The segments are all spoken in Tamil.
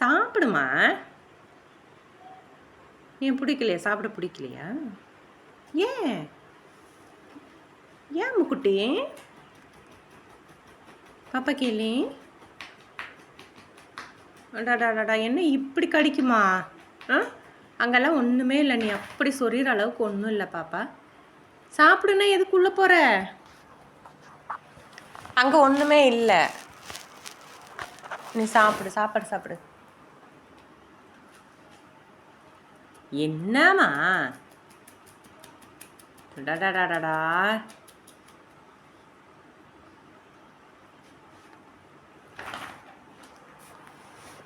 சாப்பிடுமா? ஏன் பிடிக்கலையா? சாப்பிட பிடிக்கலையா? ஏன்? ஏன் முக்குட்டி? பாப்பா கேளி. அடாடாடாடா என்ன இப்படி கடிக்குமா? ஆ? அங்கெல்லாம் ஒன்றுமே இல்லை. நீ அப்படி சொறிகிற அளவுக்கு ஒன்றும் இல்லை பாப்பா. சாப்பிடுனா எதுக்குள்ளே போகிற அங்கே ஒன்றுமே இல்லை. நீ சாப்பிடு சாப்பாடு சாப்பிடு. என்னம்மா? டடாடாடாடா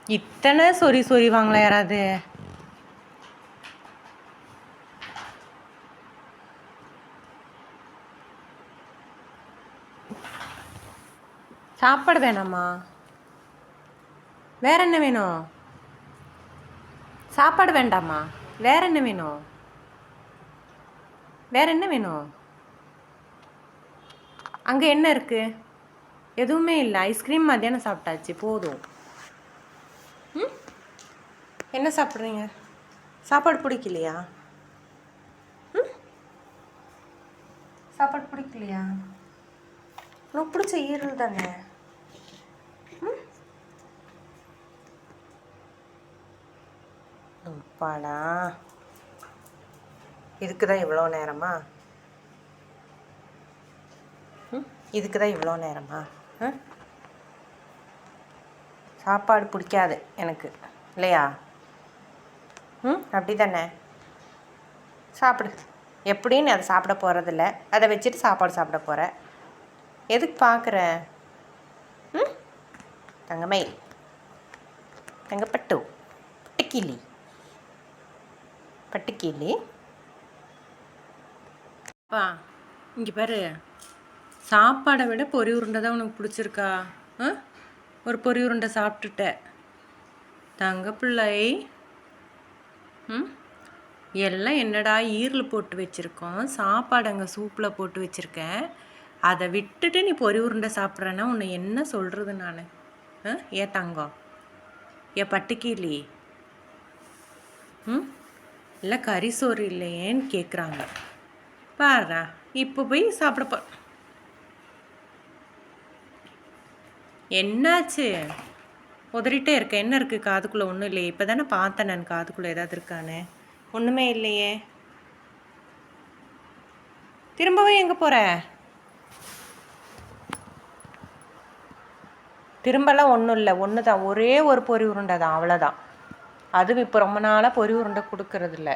இத்தனை சொறி சொறிவாங்களா யாராவது? சாப்பாடு வேணாமா வேற என்ன வேணும்? சாப்பாடு வேண்டாமா வேற என்ன வேணும்? வேற என்ன வேணும்? அங்கே என்ன இருக்கு? எதுவுமே இல்லை. ஐஸ்கிரீம் மத்தியானம் சாப்பிட்டாச்சு. போதும். ம்? என்ன சாப்பிட்றீங்க? சாப்பாடு பிடிக்கலையா? ம்? சாப்பாடு பிடிக்கலையா? உனக்கு பிடிச்ச ஈரல் தானே? ம்? அப்பாடா. இதுக்கு தான் இவ்வளோ நேரமா? ம் இதுக்கு தான் இவ்வளோ நேரமா? ம் சாப்பாடு பிடிக்காது எனக்கு இல்லையா? ம் அப்படி தானே சாப்பிடு. எப்படியும் நீ அதை சாப்பிட போகிறதில்ல அதை வச்சுட்டு சாப்பாடு சாப்பிட போகிற எதுக்கு பார்க்குற? ம்? தங்கமை தங்கப்பட்டு. கிளி பட்டுக்கிளி அப்பா இங்கே பாரு. சாப்பாடை விட பொறி உருண்டை தான் உனக்கு பிடிச்சிருக்கா? ஆ? ஒரு பொரி உருண்டை சாப்பிட்டுட்ட. தங்க பிள்ளை ம்? எல்லாம் என்னடா ஈரில் போட்டு வச்சுருக்கோம். சாப்பாடு அங்கே சூப்பில் போட்டு வச்சுருக்கேன். அதை விட்டுட்டு நீ பொறி உருண்டை சாப்பிட்றேன்னா உன்னை என்ன சொல்கிறது நான்? ஆ? ஏ தங்கம்? ஏ பட்டுக்கீலி ம்? இல்லை கறி சோறு இல்லையேன்னு கேட்குறாங்க பாருடா இப்போ போய் சாப்பிட போ. என்னாச்சு? உதறிட்டே இருக்க. என்ன இருக்குது காதுக்குள்ளே ஒன்றும் இல்லையே. இப்போ தானே பார்த்தேன் நான் காதுக்குள்ளே ஏதாவது இருக்கானே ஒன்றுமே இல்லையே. திரும்பவும் எங்கே போகிற திரும்பலாம் ஒன்றும் இல்லை. ஒன்று தான் ஒரே ஒரு பொரி உருண்டை தான். அவ்வளோதான் அதுவும் இப்போ ரொம்ப நாளாக பொறி உருண்டை கொடுக்கறதில்ல.